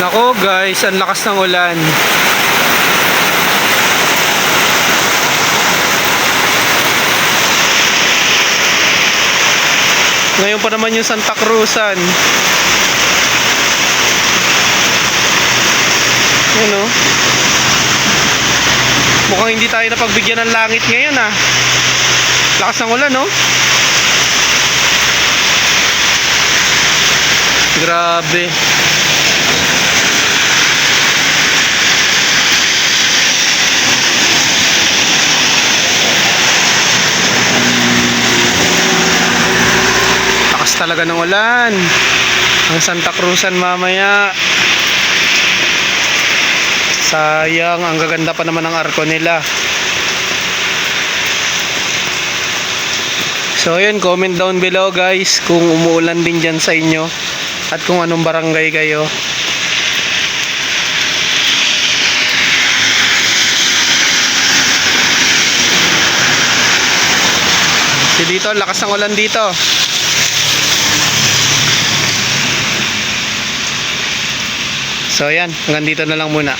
Nako guys, ang lakas ng ulan. Ngayon pa naman yung Santa Cruzan. Yan o. Mukhang hindi tayo napagbigyan ng langit ngayon ah. Lakas ng ulan no? Grabe. Lakas talaga ng ulan. Ang Santa Cruzan mamaya. Sayang, ang gaganda pa naman ng arko nila. So yun, comment down below guys kung umuulan din dyan sa inyo at kung anong barangay kayo. Si dito, lakas ng ulan dito. So yan, hanggang dito na lang muna.